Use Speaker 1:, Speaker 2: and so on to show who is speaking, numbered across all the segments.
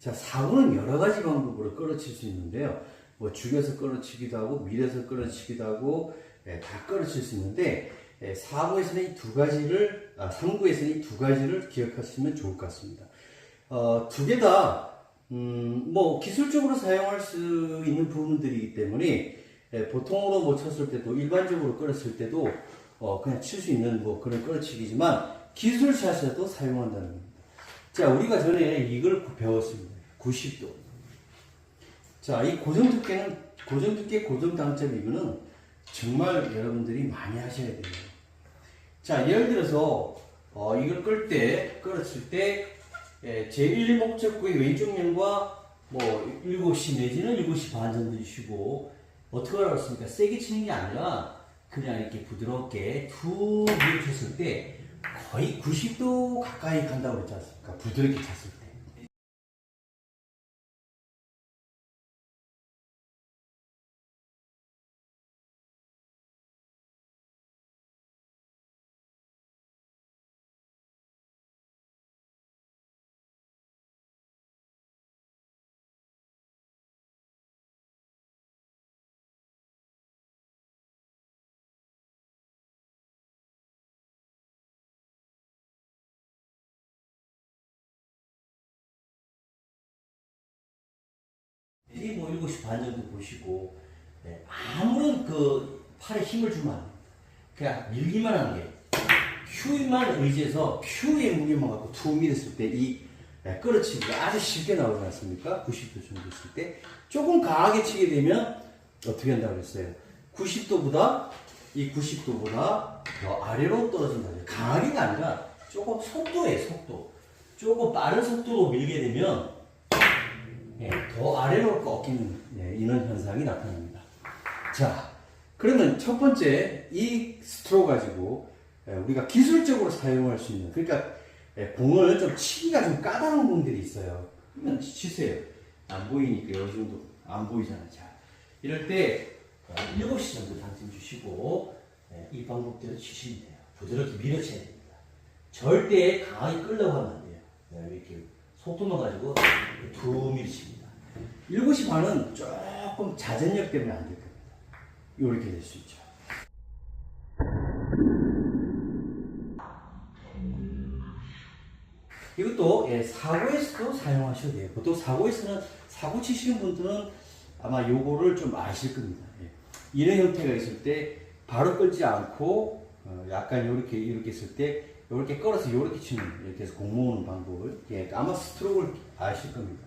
Speaker 1: 자, 사고는 여러 가지 방법으로 끌어칠 수 있는데요. 뭐 죽여서 끌어치기도 하고 밀어서 끌어치기도 하고 예, 다 끌어칠 수 있는데 예, 사고에서는 이 두 가지를 아, 상고에서는 이 두 가지를 기억하시면 좋을 것 같습니다. 어, 두 개다 음, 뭐 기술적으로 사용할 수 있는 부분들이기 때문에 예, 보통으로 뭐 쳤을 때도 일반적으로 끌었을 때도 어, 그냥 칠 수 있는 뭐 그런 끌어치기지만 기술샷에도 사용한다는 겁니다. 자, 우리가 전에 이걸 배웠습니다. 90도. 자, 이 고정 두께는, 고정 두께, 고정 당점 이거는 정말 여러분들이 많이 하셔야 돼요. 자, 예를 들어서, 어, 이걸 끌 때, 끌었을 때, 예, 제1목적구의 왼쪽 면과 뭐, 7시 내지는 7시 반 정도 주시고, 어떻게 하라고 했습니까? 세게 치는 게 아니라, 그냥 이렇게 부드럽게 툭 밀어쳤을 때, 거의 90도 가까이 간다고 그랬지 않습니까? 부드럽게 쳤을 때. 7시 반 정도 보시고 네, 아무런 그 팔에 힘을 주면 안 됩니다. 그냥 밀기만 하는 게 큐만 의지해서 큐의 무게만 갖고 툭 밀었을 때이 네, 끌어치기가 아주 쉽게 나오지 않습니까? 90도 정도 있을 때 조금 강하게 치게 되면 어떻게 한다고 그랬어요? 90도보다 이 90도보다 더 아래로 떨어진다. 강하게가 아니라 조금 속도에 속도. 조금 빠른 속도로 밀게 되면 예, 더 아래로 꺾이는 예, 이런 현상이 나타납니다. 자, 그러면 첫 번째 이 스트로 가지고 예, 우리가 기술적으로 사용할 수 있는 그러니까 예, 공을 좀 치기가 좀 까다로운 분들이 있어요. 그러면 치세요. 안 보이니까 이 정도 안 보이잖아요. 자, 이럴 때 어, 7시 정도 당점 주시고 예, 이 방법대로 치시면 돼요. 부드럽게 밀어쳐야 됩니다. 절대 강하게 끌려고 하면 안 돼요. 네, 이렇게 속도만 가지고 두 밀칩니다. 7시 반은 조금 자전력 때문에 안 될 겁니다. 이렇게 될 수 있죠. 이것도 예, 사고에서도 사용하셔도 돼요. 보통 사고에서는 사고 치시는 분들은 아마 요거를 좀 아실 겁니다. 예. 이런 형태가 있을 때 바로 끌지 않고 어, 약간 이렇게 이렇게 있을 때 이렇게 끌어서 이렇게 치는 이렇게 해서 공 모으는 방법을 예, 아마 스트로크를 아실 겁니다.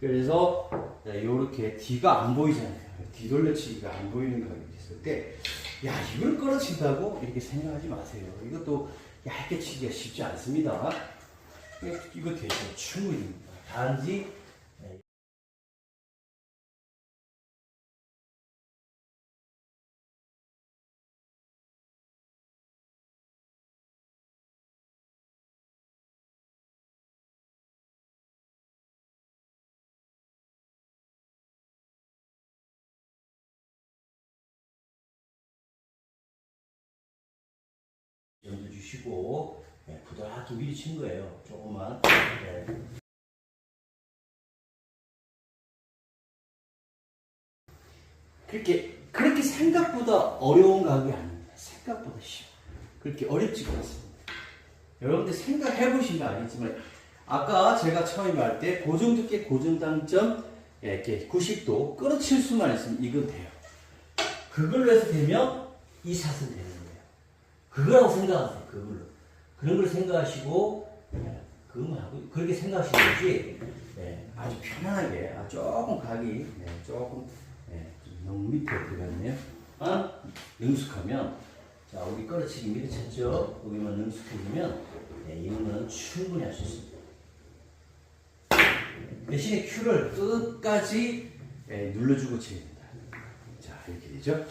Speaker 1: 그래서 이렇게 뒤가 안 보이잖아요. 뒤돌려치기가 안 보이는 거 있을 때, 야 이걸 끌어친다고 이렇게 생각하지 마세요. 이것도 얇게 치기가 쉽지 않습니다. 이거 되죠. 충분히 단지 주시고 예, 부드럽게 미리 친 거예요. 조금만. 예. 그렇게 그렇게 생각보다 어려운 가격이 아닙니다. 생각보다 쉬워. 그렇게 어렵지가 않습니다. 여러분들 생각해 보시면 알겠지만 아까 제가 처음에 말할 때 고정 두께 고정 당점 예, 이렇게 90도 끌어칠 수만 있으면 이건 돼요. 그걸로 해서 되면 이 샷은 되는 거예요. 그거라고 생각하세요. 그걸로. 그런 걸 생각하시고 예, 그것만 하고 그렇게 생각하시는 거지 예, 아주 편안하게 아, 조금 각이 예, 조금 예, 좀 너무 밑에 들어갔네요. 아, 능숙하면 자 우리 끌어치기 밀어쳤죠. 거기만 능숙해지면 예, 이거는 충분히 할 수 있습니다. 대신에 큐를 끝까지 예, 눌러주고 된다. 자 이렇게 되죠.